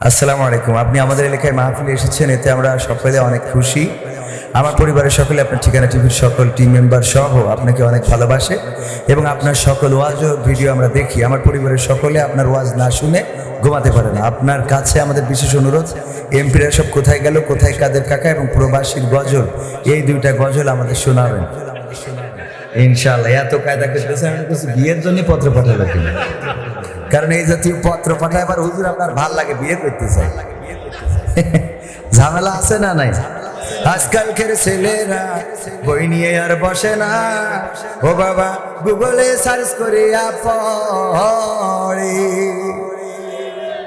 আসসালামু আলাইকুম। আপনি আমাদের এলাকায় মাহফিলে এসেছেন, এতে আমরা সকলে অনেক খুশি। আমার পরিবারের সকলে, আপনার ঠিকানা টিভির সকল টিম মেম্বার সহ আপনাকে অনেক ভালোবাসে এবং আপনার সকল ওয়াজ ভিডিও আমরা দেখি। আমার পরিবারের সকলে আপনার ওয়াজ না শুনে ঘুমাতে পারে না। আপনার কাছে আমাদের বিশেষ অনুরোধ এমপিরা সব কোথায় গেল, কোথায় কাদের কাকা এবং প্রবাসীর গজল, এই দুইটা গজল আমাদের শোনাবেন। ইনশাল্লাহ এত কায়দা করতেছে আমি বিয়ের জন্য পত্র কিনা কারণ এই জাতীয় পত্র পাঠায় আবার হুজুর আপনার ভালো লাগে, বিয়ে করতে চাই ঝামেলা আছে না নাই? আজকালকের ছেলেরা বই নিয়ে আর বসে না। ও বাবা, গুগলে সার্চ করে পড়ে।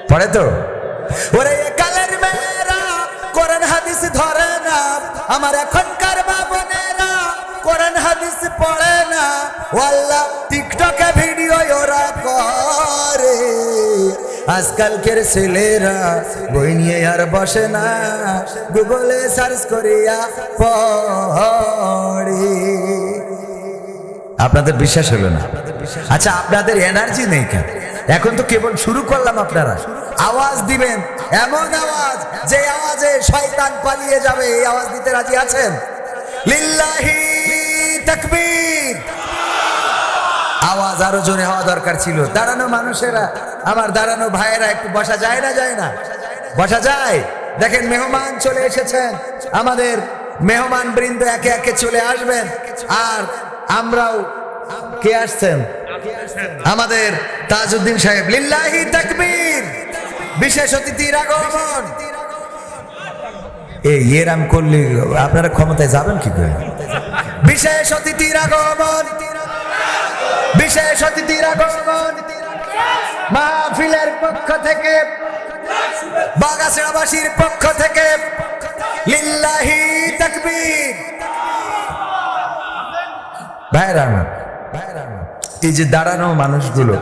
পড়ে তো? ওরে কালের মেয়েরা, কোরআন হাদিস ধরে না। আমার এখনকার বাবনেরা কোরআন হাদিস পড়ে না। ওয়াল্লাহ টিকটকে ভিডিও ওরা করে। আজকালকের ছেলেরা বই নিয়ে আর বসে না। গুগলে সার্চ করিয়া আপনাদের বিশ্বাস হলো না। আচ্ছা আপনাদের এনার্জি নেই কেন? এখন তো কেবল শুরু করলাম আপনারা। আওয়াজ দিবেন, এমন আওয়াজ যে আওয়াজে শয়তান পালিয়ে যাবে। এই আওয়াজ দিতে রাজি আছেন? লিল্লাহি তাকবীর। আওয়াজ আরও জোরে হওয়া দরকার ছিল। দাঁড়ানো মানুষেরা, আমার দাঁড়ানো ভাইয়েরা, একটু বসা যায় না যায় না? বসা যায়? দেখেন মেহমান চলে এসেছেন। আমাদের মেহমান বৃন্দ একে একে চলে আসবেন। আর আমরাও কে আসছেন? আমাদের তাজউদ্দিন সাহেব। লিল্লাহি তাকবীর! বিশেষ অতিথির আগমন। এই এরাম করলে আপনারা ক্ষমতায় যাবেন কি করে? বিশেষ অতিথির আগমন। বিশেষ অতিথির মাহফিলের পক্ষ থেকে বাগাসড়াবাসীর পক্ষ থেকে, লিল্লাহি তাকবীর। ভাইরা আমার এই যে দাঁড়ানো মানুষগুলো,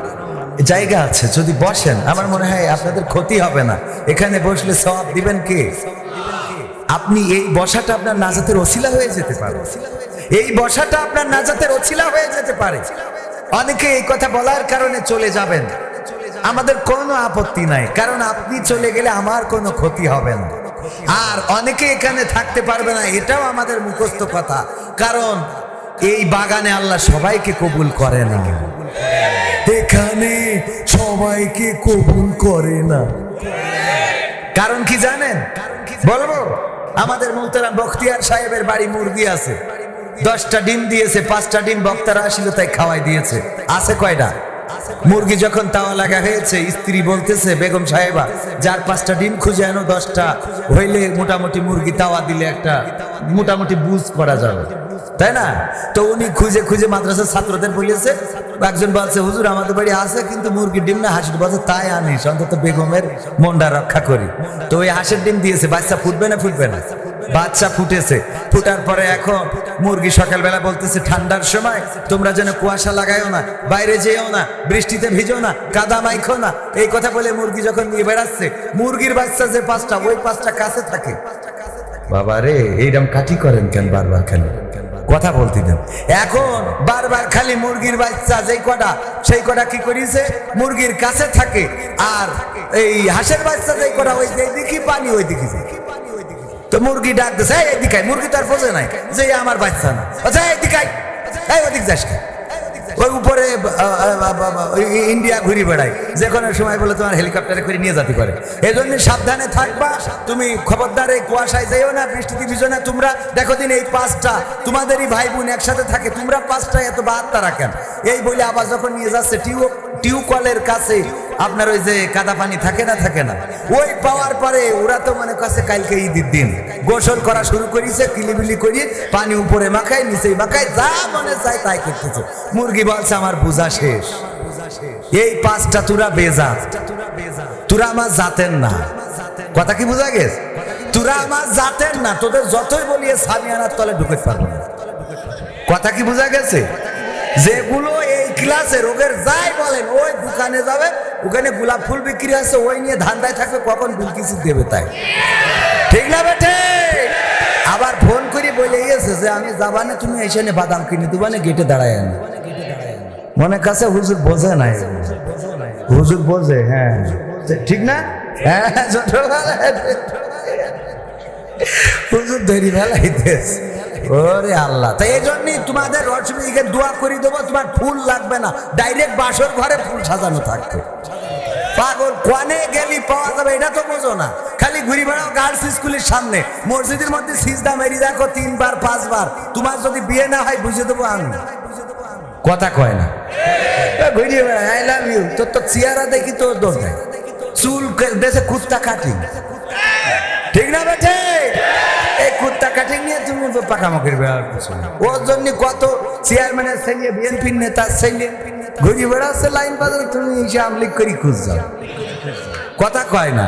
জায়গা আছে, যদি বসেন, আমার মনে হয় আপনাদের ক্ষতি হবে না। এখানে বসলে সব দিবেন কে? আপনি এই বসাটা আপনার নাজাতের ওসিলা হয়ে যেতে পারে। এই বসাটা আপনার নাজাতের ওসিলা হয়ে যেতে পারে। অনেকে এই কথা বলার কারণে চলে যাবেন। আমাদের কোনো আপত্তি নাই, কারণ আপনি চলে গেলে আমার কোনো ক্ষতি হবে না। আর অনেকে এখানে থাকতে পারবে না, এটাও আমাদের মুখস্থ কথা। কারণ এই বাগানে আল্লাহ সবাইকে কবুল করে না। এখানে সবাইকে কবুল করে না। কারণ কি জানেন? বলব, আমাদের মুলতারাম বখতিয়ার সাহেবের বাড়ি মুরগি আছে। দশটা ডিম দিয়েছে, পাঁচটা ডিম বক্তারা আসিল, তাই খাওয়াই দিয়েছে। আছে কয়টা? মুরগি যখন তাওয়া লাগা হয়েছে, স্ত্রী বলতেছে, বেগম সাহেবা, যার পাঁচটা ডিম খুঁজে আনো, দশটা হইলে মোটামুটি মুরগি তাওয়া দিলে একটা মোটামুটি বুঝ করা যাবে। তাই না? তো উনি খুঁজে খুঁজে মাদ্রাসার ছাত্রদের বলেছে, একজন বলছে, হুজুর, আমাদের বাড়ি আছে, কিন্তু মুরগির ডিম না, হাঁসের বলছে, তাই আনিস, অন্তত বেগমের মনটা রক্ষা করি। তো ওই হাঁসের ডিম দিয়েছে, বাচ্চা ফুটবে না ফুটবে না? বাচ্চা ফুটেছে। ফুটার পরে এখন মুরগি সকালবেলা বলতেছে, ঠান্ডার সময় তোমরা যেন কুয়াশা লাগাইও না, বাইরে যেও না, বৃষ্টিতে ভিজো না, কাদা মাইখো না। এই কথা বলে মুরগি যখন নিয়ে বেড়াচ্ছে, মুরগির বাচ্চা যে পাঁচটা, ওই পাঁচটা কাছে থাকে। বাবা রে এইরকম কাঠি করেন কেন বারবার খালি? কথা বলতে দেন। এখন বারবার খালি মুরগির বাচ্চা, যেই কটা, সেই কটা কি করিছে? মুরগির কাছে থাকে। আর এই হাঁসের বাচ্চা যেই কটা, ওই দিকে পানি, ওই দিকে যায়। তো মুরগি ডাক দিছে, এই আয়। মুরগি তো আর বোঝে নাই যে আমার বাচ্চা না আচ্ছা আয়। এই ওদিক যাস? ওই উপরে ইন্ডিয়া ঘুরি বেড়ায়। যে কোনো সময় বলে তোমার হেলিকপ্টারে করে নিয়ে যেতে পারে। এই জন্য সাবধানে থাকবা। তুমি খবরদার কুয়াশায় যেও না, বৃষ্টিতে ভিজো না। তোমরা দেখো দিন এই পাঁচটা, তোমাদেরই ভাই বোন একসাথে থাকে। তোমরা পাঁচটা এত বাহাত্তা রাখেন। এই বলে আবার যখন নিয়ে যাচ্ছে, টিউ টিউকলের কাছে আপনার ওই যে কাদা পানি থাকে না থাকে না? ওই পাওয়ার পরে ওরা তো মনে করছে কালকে ঈদের দিন। গোসল করা শুরু করেছে কিলিবিলি করি পানি উপরে মাখায় নিচে মাখায়, যা মনে চায় তাই করতেছে। মুরগি বলছে, আমার বোঝা শেষ। এই পাঁচটা তুরা বেজা। তুরা আমার জাতের না। কথা কি বোঝা গেছে? তুরা আমার জাতের না, তোদের যতই বলিয়ে সামিয়ানার তলে ঢুকে পারব না। কথা কি বোঝা গেছে? যেগুলো এই ক্লাসে রোগের যাই বলেন, ওই দোকানে যাবে, ওখানে গোলাপ ফুল বিক্রি আছে, ওই নিয়ে ধান্দায় থাকবে, কখন বিলকিসি দেবে তাই। ঠিক না বেটে? আবার ফোন করে বলে গেছে যে, আমি যাবানে তুমি এসে বাদাম কিনে দিবানে গেটে দাঁড়ায় আনি। মনে কাছে হুজুর বোঝে নাই। হুজুর বোঝে হ্যাঁ। ঠিক না? হ্যাঁ হুজুর ধরি ওরে আল্লাহ। তাই এই জন্যই তোমাদের দোয়া করে দেবো, তোমার ফুল লাগবে না। ডাইরেক্ট বাসর ঘরে ফুল সাজানো থাকবে। পাগল, কোয়ানে গেলি পাওয়া যাবে, এটা তো বোঝো না। খালি ঘুরি বেড়াও গার্লস স্কুলের সামনে। মসজিদের মধ্যে সিজদা মেরি দেখো তিনবার, পাঁচবার। তোমার যদি বিয়ে না হয়, বুঝে দেবো আমি। কথা কয় না। ঘুরিয়ে বেড়ায় আই লাভ ইউ তোর তো চেয়ারা দেখি তোর দোষ নেই। চুল দেশে কুত্তা কাটিং ঠিক না বেঠে এই কুত্তা কাটিং নিয়ে তুমি পাকামাকির ওর জন্য কত চেয়ারম্যানের ছেলে বিএনপির নেতার ছেলে ঘুরি বেড়াচ্ছে, লাইন বাজারে তুমি এসে আমলিক করি খুঁজ কথা কয় না।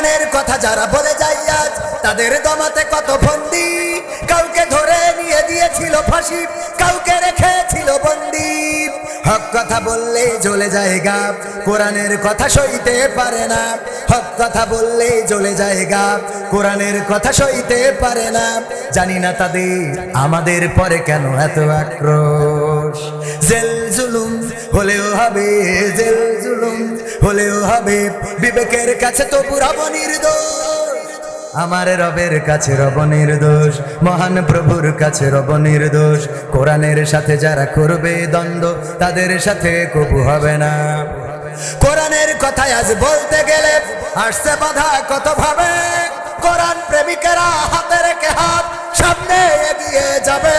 কোরআনের কথা যারা বলে যায় আজ, তাদের দমাতে কত ফন্দি কাউকে ধরে নিয়ে দিয়েছিল ফাঁসি, কাউকে রেখেছিল বন্দি। হক কথা বললে জ্বলে যায় গাব, কোরআনের কথা সইতে পারে না। হক কথা বললে জ্বলে যায় গাব, কোরআনের কথা সইতে পারে না। জানি না তাদের আমাদের পরে কেন এত আক্রোশ। জেল জুলুম হলেও হবে জেল জুলুম, হলেও হবে বিবেকের কাছে তো পুরাব নির্দোষ আমার রবের কাছে রব নির্দোষ মহান প্রভুর কাছে রব নির্দোষ কোরআনের সাথে যারা করবে দ্বন্দ্ব, তাদের সাথে কবু হবে না। কোরআনের কথায় আজ বলতে গেলে আসছে বাধা কত ভাবে? কোরআন প্রেমিকেরা হাতে রেখে হাত সামনে এগিয়ে যাবে।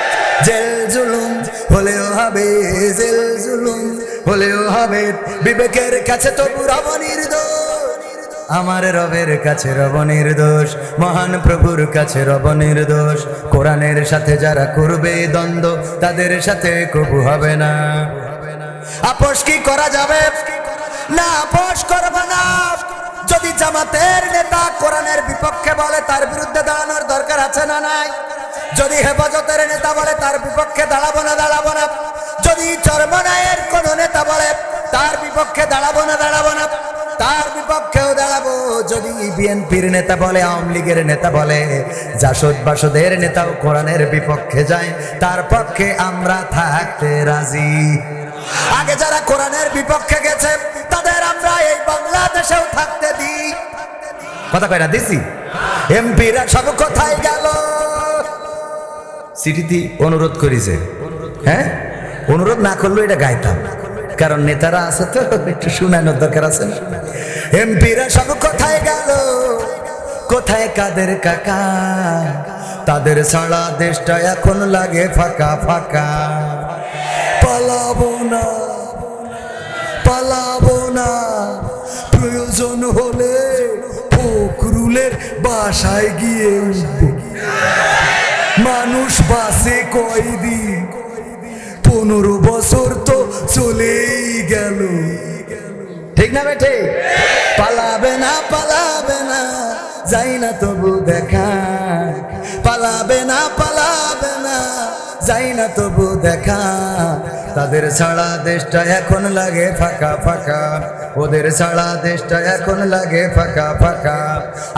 জেল জুলুম হলেও হবে জেল জুলুম হলেও হবে বিবেকের কাছে তো রব নির্দোষ। আমার রবের কাছে রব নির্দোষ, মহান প্রভুর কাছে রব নির্দোষ। কোরআনের সাথে যারা করবে দ্বন্দ্ব, তাদের সাথে কবু হবে না। আপোষ কি করা যাবে? না, আপোষ করবে না। যদি জামাতের নেতা কোরআনের বিপক্ষে বলে, তার বিরুদ্ধে দাঁড়ানোর দরকার আছে না নাই? যদি হেফাজতের নেতা বলে, তার বিপক্ষে দাঁড়াবো না দাঁড়াবো না। যদি চর্মনায়ের কোন নেতা বলে, তার বিপক্ষে দাঁড়াবো না দাঁড়াবো না। তার বিপক্ষেও দাঁড়াবো। যদি বিএনপির নেতা বলে, আওয়ামী লীগের নেতা বলে, জাসদ বাসদের নেতাও কোরআনের বিপক্ষে যায়, তার পক্ষে আমরা থাকতে রাজি। আগে যারা কোরআনের বিপক্ষে গেছে, তাদের আমরা এই বাংলাদেশেও থাকতে দিই। কথা কয় দিছি? এমপিরা সব কোথায় গেল? সিটিতে অনুরোধ করেছে। হ্যাঁ? অনুরোধ না করলেও এটা গাইতাম। কারণ নেতারা আছে তো, একটু শুনানোর দরকার আছে। এমপিরা সব কোথায় গেল? কোথায় কাদের কাকা? তাদের ছাড়া দেশটা এখন লাগে ফাঁকা ফাঁকা। পালাবো না পালাবো না। প্রয়োজন হলে ফকরুলের বাসায় গিয়ে উঠবো। মানুষ বাসে কয়দিন পনেরো বছর তো চলেই গেল। ঠিক না বেঠে? পালাবে না পালাবে না, যাই না তবু দেখা পালাবে না না তবু দেখা। তাদের ছাড়া দেশটা এখন লাগে ফাঁকা ফাঁকা। ওদের ছাড়া দেশটা এখন লাগে ফাঁকা ফাঁকা।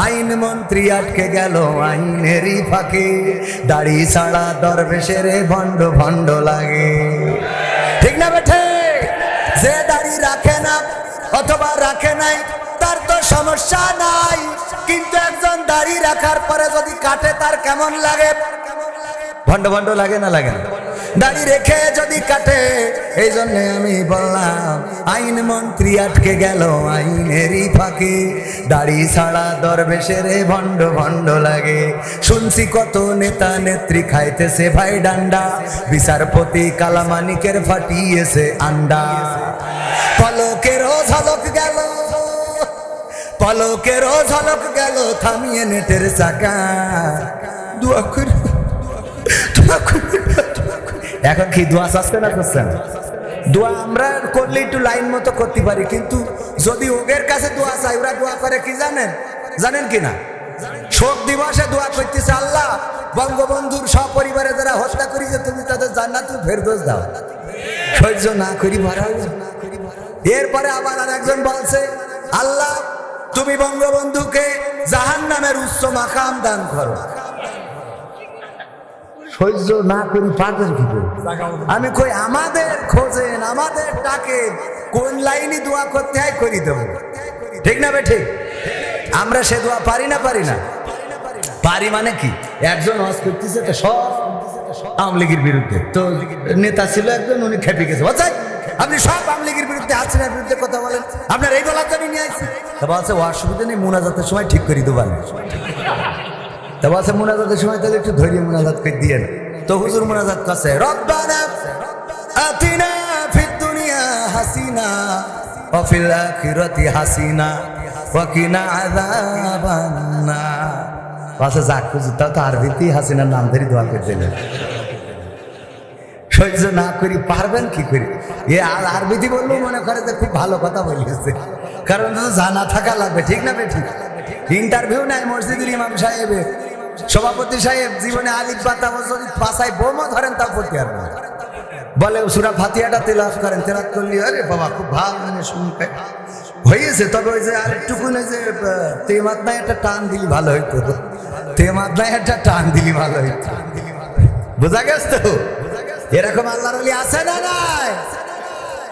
আইন মন্ত্রী আটকে গেল আইনেরই ফাঁকে। দাড়ি ছাড়া দরবেশের ভণ্ড ভণ্ড লাগে। ঠিক না বেঠে যে দাড়ি রাখে না অথবা রাখে নাই, তার তো সমস্যা নাই। কিন্তু একজন দাড়ি রাখার পরে যদি কাটে, তার কেমন লাগে? ভণ্ড ভণ্ড লাগে না লাগে না। দাড়ি রেখে যদি কাটে, এই জন্য আমি বললাম, আইন মন্ত্রী আটকে গেল আইনেরই ফাঁকে। দাড়ি ছাড়া দরবেশের ভণ্ড ভণ্ড লাগে। শুনছি কত নেতা নেত্রী খাইতেছে ভাই ডান্ডা। বিচারপতি কালামানিকের ফাটিয়েছে আন্ডা। পলকেরও ঝলক গেল পলকেরও ঝলক গেল থামিয়ে নেটের চাকা। করি। এখন কি দোয়া চাচ্ছে না চাচ্ছেন দোয়া আমরা করলে একটু লাইন মতো করতে পারি, কিন্তু যদি ওদের কাছে দোয়া চাই ওরা দোয়া করে কি জানেন? জানেন কি না? শোক দিবসে দোয়া করতেছে আল্লাহ, বঙ্গবন্ধুর সপরিবারে যারা হত্যা করি যে তুমি তাদের জান্নাতুল ফেরদোস দাও। সহ্য না করি, ভরা এরপরে আবার আর একজন বলছে, আল্লাহ, তুমি বঙ্গবন্ধুকে জাহান নামের উচ্চ মাকাম দান করো। সহ্য না করি কি করে? আমি কই আমাদের খোঁজেন আমাদের ডাকেন কোন লাইনে দোয়া করতে হয় করি দেব। ঠিক না বে ঠিক? আমরা সে দোয়া পারি না পারি না। পারি মানে কি? একজন হজ করতেছে তো সব আওয়ামী লীগের বিরুদ্ধে। তো নেতা ছিল একজন উনি খেপে গেছে। বাচ্চা আপনি সব আওয়ামী লীগের বিরুদ্ধে হাসিনার বিরুদ্ধে কথা বলেন। আপনার এই বলার জন্য নিয়ে আসছি তা বলছে অসুবিধা নেই মোনাজাতের সময় ঠিক করে দেবেন বলছে, মোনাজাতের সময় তাহলে একটু ধৈর্য মোনাজাত করে দিয়ে তো হুজুর মোনাজাত কাছে রব্বানা আতিনা ফিদ দুনিয়া হাসিনা ওয়া ফিল আখিরাতি হাসিনা ওয়া কিনা আযাবান নার পাশে যাক হুজুর তাও তো আরবিতেই হাসিনার নাম ধরে দোয়া করে দিলেন। সহ্য না করি, পারবেন কি করি? এ আর আরবিতে বললেও মনে করে যে খুব ভালো কথা বলিয়েছে কারণ জানা থাকা লাগবে, ঠিক না বে ঠিক? ইন্টারভিউ নাই মসজিদুল ইমাম সাহেবের। সভাপতি সাহেব, জীবনে আলিফ পাতা যদি পাশায় বোমও ধরেন তা পড়তে পারবে না। বলে সুরা ফাতিহাটা তেলাফ করেন তেলাফ করলি, আরে বাবা, খুব ভালো মানে শুনতে হয়েছে, তবে ওই যে আরেকটুকু যে তেমাত নাই একটা টান দিলি ভালো হইতো। তেমাত নাই একটা টান দিলি ভালো হইতো। বোঝা গেছে তো? এরকম আল্লাহর আলী আছে না নাই?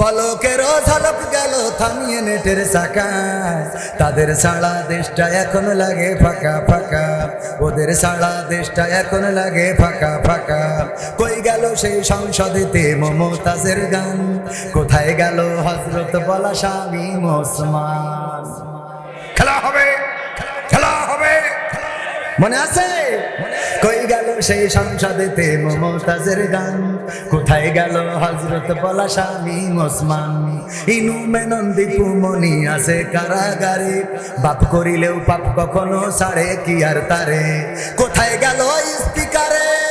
পলকেরও ঝলক গেল থামিয়ে নেটের চাকায়। তাদের সারা দেশটা এখন লাগে ফাঁকা ফাঁকা। ওদের সারা দেশটা এখন লাগে ফাঁকা ফাঁকা। কই গেল সেই সংসদেতে মমতাজের গান? কোথায় গেল হজরত বলা স্বামী মোসমান খেলা হবে খেলা হবে। মনে আছে? কই গেল সেই সংসদেতে মমতাজের গান? কোথায় গেল হজরত পলাশামি ওসমান? ইনু মেনন দীপু মনি আছে কারাগারে। বাপ করিলেও পাপ কখনো ছাড়ে কি আর তারে? কোথায় গেল স্পিকারে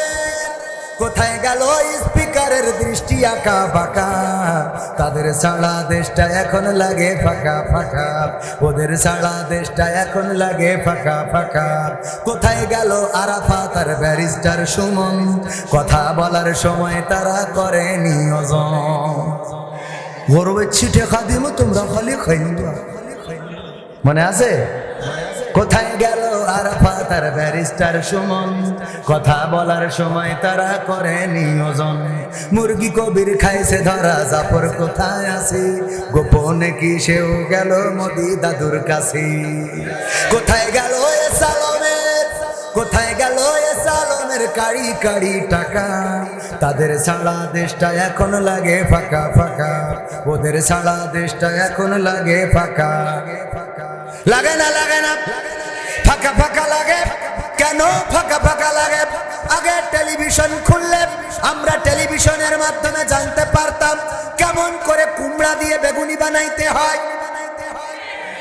কোথায় গেল স্পিকারের দৃষ্টি আঁকা বাঁকা তাদের সারা দেশটা এখন লাগে ফাঁকা ফাঁকা। ওদের সারা দেশটা এখন লাগে ফাঁকা ফাঁকা। কোথায় গেল আরাফাত আর ব্যারিস্টার সুমন? কথা বলার সময় তারা করে নিয়োজন গরবের ছিটে খাদিম, তোমরা খালি খাই মনে আছে? কোথায় গেল আরাফাত আর ব্যারিস্টার সুমন। কথা বলার সময় তারা করে নিয়োজন। মুরগি কবির খাইছে ধরা, জাফর কোথায় আছে? গোপনে কি সেও গেল মোদি দাদুর কাছে? কোথায় গেল এ সালমের, কোথায় গেল এ সালমের কাড়ি কাড়ি টাকা? তাদের সারা দেশটা এখন লাগে ফাঁকা ফাঁকা। ওদের সারা দেশটা এখন লাগে ফাঁকা। লাগে না লাগে না। ফাঁকা ফাঁকা লাগে। কেন ফাঁকা ফাঁকা লাগে? আগে টেলিভিশন খুললে আমরা টেলিভিশনের মাধ্যমে জানতে পারতাম কেমন করে কুমড়া দিয়ে বেগুনি বানাইতে হয়।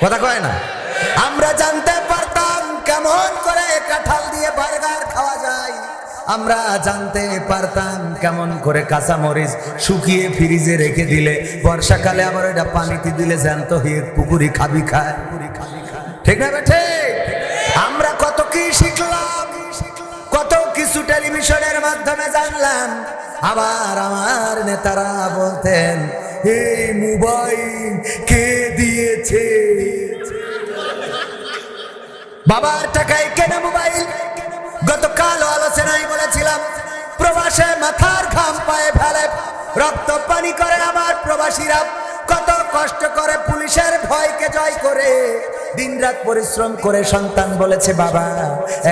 কথা কয় না? আমরা জানতে পারতাম কেমন করে কাঁঠাল দিয়ে বার্গার খাওয়া যায়। আমরা জানতে পারতাম কেমন করে কাঁচা মরিচ শুকিয়ে ফ্রিজে রেখে দিলে, বর্ষাকালে আবার এটা পানিতে দিলে জ্যান্ত হয়ে পুকুরি খাবি খায়। ঠিক না কত কি শিখলাম, কত কিছু টেলিভিশনের মাধ্যমে জানলাম, আবার আমার নেতারা বলতেন, এই মোবাইল কে দিয়েছে? বাবার টাকায় কেনা মোবাইল? গতকাল আলোচনায় বলেছিলাম, প্রবাসে মাথার ঘাম পায়ে ফেলে, রক্ত পানি করে আমার প্রবাসীরা কষ্ট করে পুলিশের ভয়কে জয় করে দিনরাত পরিশ্রম করে সন্তান বলেছে, বাবা,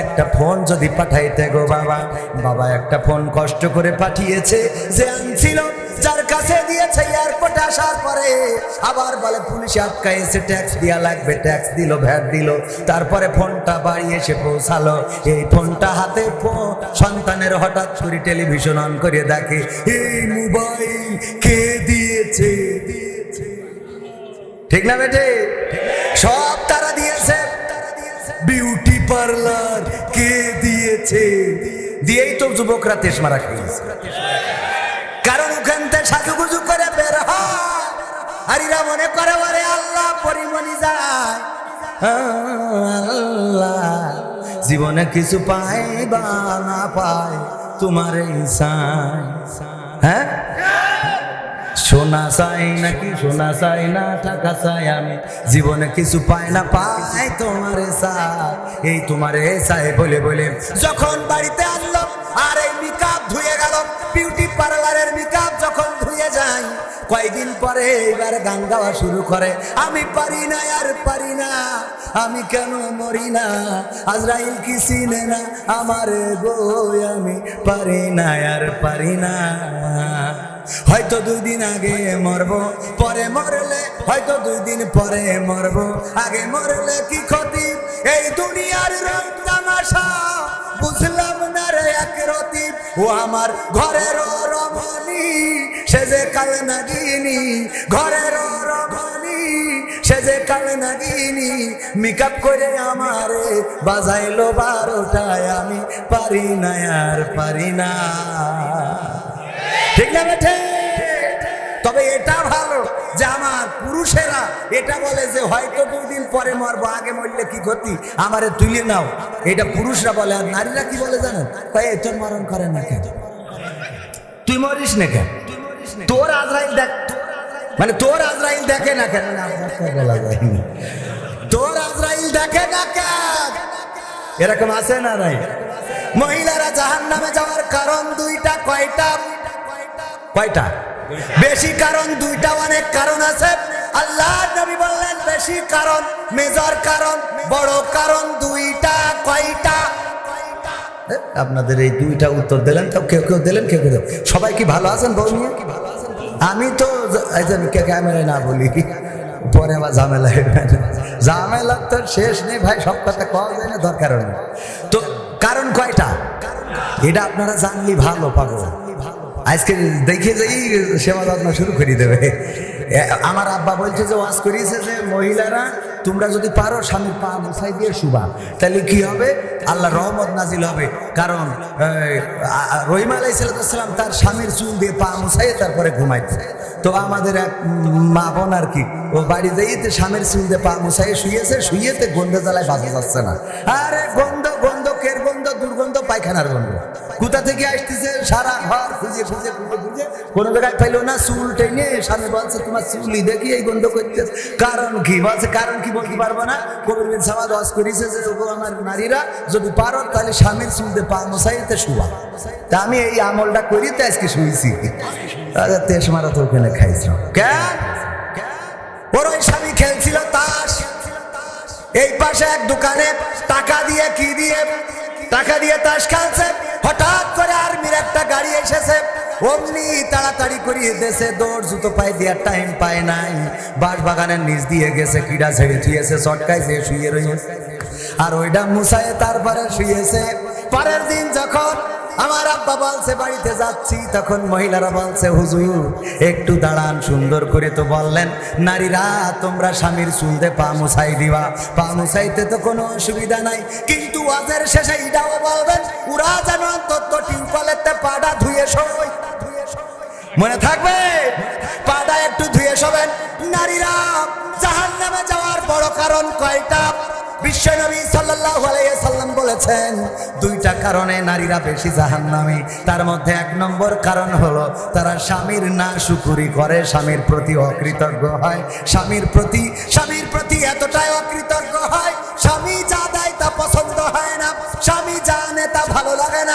একটা ফোন যদি পাঠাইতে গো বাবা। বাবা একটা ফোন কষ্ট করে পাঠিয়েছে, যে আনছিল, যার কাছে দিয়েছে এয়ারপোর্টে আসার পরে। আবার বলে, পুলিশে আটকাইছে, ট্যাক্স দেওয়া লাগবে, ট্যাক্স দিল, ভ্যাট দিল। তারপরে ফোনটা বাড়ি এসে পৌঁছালো। এই ফোনটা হাতে ফোন, সন্তানের হঠাৎ করে টেলিভিশন অন করে দেখে, এই মোবাইল, কে ঠিক না বেটে সব তারা দিয়েছে। বিউটি পার্লার কে দিয়েছে? দিয়েই তো যুবকরা তেসমারা খেয়েছে কারণ ওখান থেকে সাজুগুজু করে বের আর মনে করে বলে আল্লাহ, পরিমণি যায়। আল্লাহ, জীবনে কিছু পায় বা না পায়, তোমার ইনসান হ্যাঁ? সোনা চাই নাকি সোনা চাই না, টাকা চাই আমি। জীবনে কিছু পাই না, পাই তোমারে চাই। এই তোমারে চাই বলে বলে যখন বাড়িতে আনলো কয়দিন পরে এবার গান গাওয়া শুরু করে। আমি পারি না, আর পারি না, আমি কেন মরি না? আজরাইল কি চিনে না আমার গো আমি পারি না, আর পারি না। হয়তো দুই দিন আগে মরব, পরে মরলে, হয়তো দুই দিন পরে মরব। আগে মরলে কি ক্ষতি? এই দুনিয়ার রং তামাশা, বুঝলাম রতি ও আমার ঘরের রমণী সে কাল নাগিনি, ঘরের রমণী সে যে কাল নাগিনি, মেকআপ করে আমারে বাজাইলো বারোটায়, আমি পারি না, আর পারি না। ঠিক না বেঠে? তবে এটা ভালো। যে আমার পুরুষেরা এটা বলে যে হয়তো দুই দিন পরে মরবো, আগে মরলে কি ক্ষতি? আমারে তুলে নাও। এটা পুরুষরা বলে, আর নারীরা কি বলে জানেন? তাই তোর মরণ করে না কেন? তুই মরিস না কেন? তোর আজরাইল দেখ মানে তোর আজরাইল দেখে না কেন? বলা। তোর আজরাইল দেখে না কেন? এরকম আছে না নাই? মহিলারা জাহান নামে যাওয়ার কারণ দুইটা, কয়টা? কয়টা? বেশি কারণ, দুইটা অনেক কারণ আছে। আল্লাহ নবী বললেন, বেশি কারণ, মেজর কারণ, বড় কারণ, দুইটা, কয়টা? আপনাদের এই দুইটা উত্তর দিলেন তো? কেউ কেউ দিলেন, কেউ কেউ। সবাই কি ভালো আছেন বউ নিয়ে? আমি তো কে ক্যামেরায় না বলি, পরে আমার ঝামেলা। ঝামেলা তো শেষ নেই ভাই, সব কথা কওয়া যায় না দরকার তো কারণ কয়টা? এটা আপনারা জানলি ভালো পাগল আজকে দেখে যাই সেবা যত্ন শুরু করে দেবে। আমার আব্বা বলছে যে, ওয়াজ করিয়েছে যে, মহিলারা, তোমরা যদি পারো স্বামীর পা মুছাই দিয়ে শুবা। তাহলে কি হবে? আল্লাহ রহমত নাজিল হবে। কারণ রহিম আলাইসালাম তার স্বামীর চুল দিয়ে পা মুছাইয়ে তারপরে ঘুমাইছে তো আমাদের এক মা বোন আর কি, ও বাড়ি যাইতে স্বামীর চুল দিয়ে পা মুছাইয়ে শুয়েছে, শুয়েতে গন্ধ জ্বালায় বাঁচা যাচ্ছে না। আরে গন্ধ গন্ধ, কের গন্ধ? দুর্গন্ধ, পায়খানার গন্ধ। কোথা থেকে আসতেছে? সারা ঘর খুঁজে খুঁজে খুঁজে খুঁজে। কোনো জায়গায় পাইলো না, চুল টেনে স্বামী বলছে, তোমার চুলি দেখি, এই গন্ধ করতে কারণ কি? বলছে, কারণ কি বলতে পারব না? কবির বিন সামাদ ওয়াজ করেছে যে আমার নারীরা, যদি পারো, তাহলে স্বামীর চুলতে পা মশাইতে শুয়া। তা আমি এই আমলটা করি, তো আজকে শুয়েছি। আচ্ছা তেস মারা তো ওখানে খাইছ। কেন ওর ওই স্বামী খেলছিল তাস। এই পাশে এক দোকানে টাকা দিয়ে, কি দিয়ে? টাকা দিয়ে তাস খেলছে। হঠাৎ করে আর্মির একটা গাড়ি এসেছে। অমনি তাড়াতাড়ি করিয়ে দেশে দৌড়, জুতো পাই দেওয়ার টাইম পায় নাই। বাঁশ বাগানের নিচ দিয়ে গেছে, কিডা ছেড়ে থুয়েছে চটকায় শুয়ে রয়েছে। আর ওইটা মুসায়ে তারপরে শুয়েছে। পরের দিন যখন আমার আব্বা বলছে, বাড়িতে যাচ্ছি, তখন মহিলারা বলছে, হুজুর, একটু দাঁড়ান, সুন্দর করে তো বললেন, নারীরা, তোমরা স্বামীর চুলতে পা মুছাই দিবা। পা মুছাইতে তো কোনো অসুবিধা নাই, কিন্তু ওয়াজের শেষে এটাও বলবেন, ওরা যেন অন্তত টিউবওয়েলেতে পাটা ধুয়ে সই মনে থাকবে? পাটা একটু ধুয়ে শোবেন। নারীরা জাহান নামে যাওয়ার বড় কারণ কয়টা? বিশ্বনবী আলাইহি সাল্লাম বলেছেন, দুইটা কারণে নারীরা বেশি জাহান্নামী। তার মধ্যে এক নম্বর কারণ হলো, তারা স্বামীর না শুকুরি করে, স্বামীর প্রতি অকৃতজ্ঞ হয়। স্বামীর প্রতি স্বামীর প্রতি এতটাই অকৃতজ্ঞ হয়, স্বামী যা দেয় তা পছন্দ হয় না, স্বামী যা আনে তা ভালো লাগে না।